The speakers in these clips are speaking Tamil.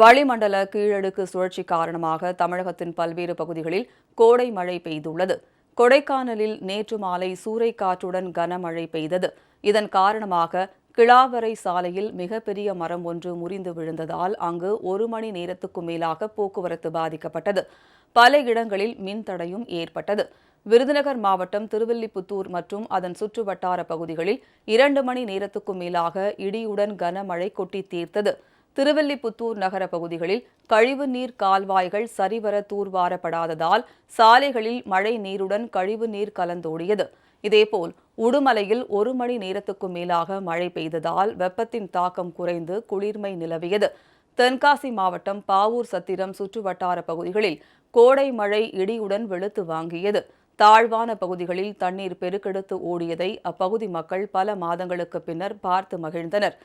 வளிமண்டல கீழடுக்கு சுழற்சி காரணமாக தமிழகத்தின் பல்வேறு பகுதிகளில் கோடை மழை பெய்துள்ளது. கொடைக்கானலில் நேற்று மாலை சூறைக்காற்றுடன் கனமழை பெய்தது. இதன் காரணமாக கிளாவரை சாலையில் மிகப்பெரிய மரம் ஒன்று முறிந்து விழுந்ததால் அங்கு ஒரு மணி நேரத்துக்கு மேலாக போக்குவரத்து பாதிக்கப்பட்டது. பல இடங்களில் மின்தடையும் ஏற்பட்டது. விருதுநகர் மாவட்டம் திருவில்லிபுத்தூர் மற்றும் அதன் சுற்றுவட்டார பகுதிகளில் இரண்டு மணி நேரத்துக்கு மேலாக இடியுடன் கனமழை கொட்டி தீர்த்தது. திருவல்லிபுத்தூர் நகர பகுதிகளில் கழிவுநீர் கால்வாய்கள் சரிவர தூர்வாரப்படாததால் சாலைகளில் மழை நீருடன் கழிவு நீர் கலந்தோடியது. இதேபோல் உடுமலையில் ஒரு மணி நேரத்துக்கு மேலாக மழை பெய்ததால் வெப்பத்தின் தாக்கம் குறைந்து குளிர்மை நிலவியது. தென்காசி மாவட்டம் பாவூர் சத்திரம் சுற்றுவட்டார பகுதிகளில் கோடை மழை இடியுடன் வெளுத்து வாங்கியது. தாழ்வான பகுதிகளில் தண்ணீர் பெருக்கெடுத்து ஓடியதை அப்பகுதி மக்கள் பல மாதங்களுக்கு பின்னர் பார்த்து மகிழ்ந்தனர்.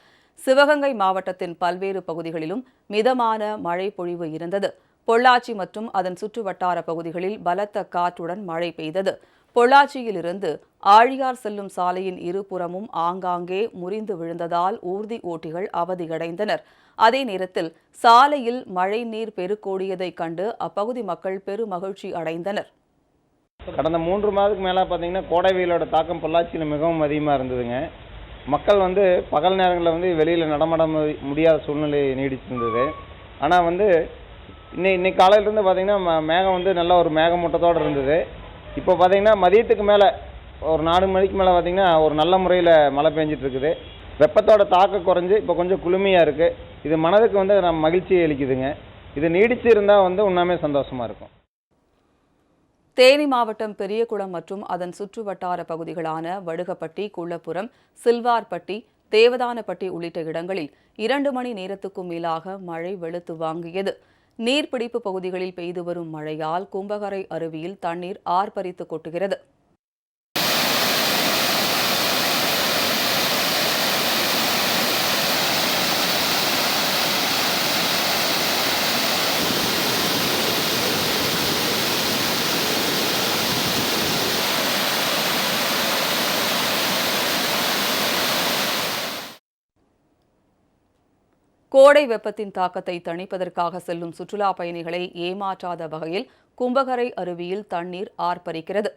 சிவகங்கை மாவட்டத்தின் பல்வேறு பகுதிகளிலும் மிதமான மழை பொழிவு இருந்தது. பொள்ளாச்சி மற்றும் அதன் சுற்றுவட்டார பகுதிகளில் பலத்த காற்றுடன் மழை பெய்தது. பொள்ளாச்சியிலிருந்து ஆழியார் செல்லும் சாலையின் இருபுறமும் ஆங்காங்கே முறிந்து விழுந்ததால் ஊர்தி ஓட்டிகள் அவதியடைந்தனர். அதே நேரத்தில் சாலையில் மழை நீர் பெருக்கோடியதைக் கண்டு அப்பகுதி மக்கள் பெருமகிழ்ச்சி அடைந்தனர். கடந்த மூன்று மாதத்துக்கு மேலே பார்த்தீங்கன்னா கோடை வெயிலோட தாக்கம் பொள்ளாச்சியில் மிகவும் அதிகமாக இருந்ததுங்க. மக்கள் வந்து பகல் நேரங்களில் வந்து வெளியில் நடமாட முடியாத சூழ்நிலை நீடிச்சிருந்தது. ஆனால் வந்து இன்னை இன்னைக்கு காலையிலேருந்து பார்த்திங்கன்னா ம- மேகம் வந்து நல்ல ஒரு மேகமூட்டத்தோடு இருந்தது. இப்போ பார்த்தீங்கன்னா மதியத்துக்கு மேலே ஒரு நாலு மணிக்கு மேலே பார்த்திங்கன்னா ஒரு நல்ல முறையில் மழை பெஞ்சிட்ருக்குது. வெப்பத்தோட தாக்கம் குறைஞ்சு இப்போ கொஞ்சம் குளுமையாக இருக்குது இது மனதுக்கு வந்து நம்ம மகிழ்ச்சியை அளிக்குதுங்க. இது நீடிச்சு இருந்தால் வந்து உண்மையுமே சந்தோஷமாக இருக்கும். தேனி மாவட்டம் பெரியகுளம் மற்றும் அதன் சுற்றுவட்டார பகுதிகளான வடுகப்பட்டி குள்ளப்புறம் சில்வார்பட்டி தேவதானப்பட்டி உள்ளிட்ட இடங்களில் இரண்டு மணி நேரத்துக்கும் மேலாக மழை வெளுத்து வாங்கியது. நீர்பிடிப்பு பகுதிகளில் பெய்து வரும் மழையால் கும்பகரை அருவியில் தண்ணீர் ஆர்ப்பரித்து கொட்டுகிறது. கோடை வெப்பத்தின் தாக்கத்தை தணிப்பதற்காக செல்லும் சுற்றுலா பயணிகளை ஏமாற்றாத வகையில் கும்பகரை அருவியில் தண்ணீர் ஆர்ப்பரிக்கிறது.